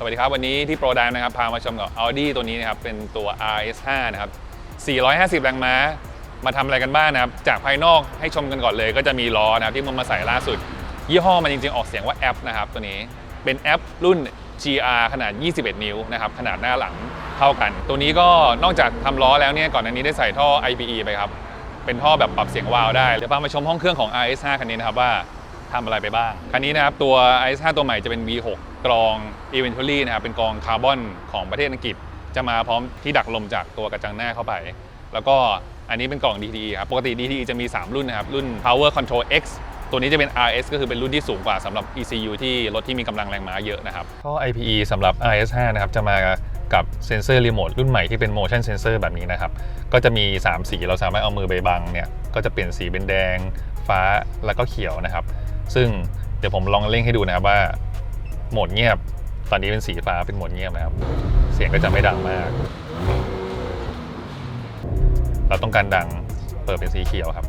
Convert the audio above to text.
สวัสดีครับวันนี้ที่โปรดามนะครับพามาชมกับ Audi ตัวนี้นะครับเป็นตัว RS5 นะครับ 450 แรงม้า มาทำอะไรกันบ้างนะครับ จากภายนอกให้ชมกันก่อนเลย ก็จะมีล้อนะครับที่มันมาใส่ล่าสุด ยี่ห้อมันจริงๆ ออกเสียงว่าแอปนะครับตัวนี้เป็นแอปรุ่น GR ขนาด 21 นิ้วนะครับขนาดหน้าหลังเท่ากัน ตัวนี้ก็นอกจากทำล้อแล้วเนี่ยก่อนอันนี้ได้ใส่ท่อ IPE ไปครับเป็นท่อแบบปรับเสียงวาวได้เดี๋ยวพามาชมห้องเครื่องของ RS5 คันนี้นะครับว่า ทำอะไรไปบ้าง คันนี้นะครับตัว RS5 ตัวใหม่จะเป็น V6 กรอง Eventually นะครับเป็นกรองคาร์บอนของประเทศอังกฤษ จะมาพร้อมที่ดักลมจากตัวกระจังหน้าเข้าไป แล้วก็อันนี้เป็นกล่อง DTE ครับ ปกติ DTE จะมี 3 รุ่นนะครับ รุ่น Power Control X ตัวนี้จะเป็น RS ก็คือเป็นรุ่นที่สูงกว่าสำหรับ ECU ที่รถที่มีกำลังแรงม้าเยอะนะครับท่อ IPE สำหรับ RS5 นะครับจะมากับเซนเซอร์รีโมทรุ่นใหม่ที่เป็น motion sensor แบบนี้นะครับ ก็จะมี 3 สีเราสามารถเอามือไปบังเนี่ย ก็จะเปลี่ยนสีเป็นแดง ฟ้าแล้วก็เขียวนะครับ ซึ่งเดี๋ยวผมลองเร่งให้ดูนะครับว่าโหมดเงียบ ตอนนี้เป็นสีฟ้าเป็นโหมดเงียบนะครับ เสียงก็จะไม่ดังมาก เราต้องการดังเปิดเป็นสีเขียวครับ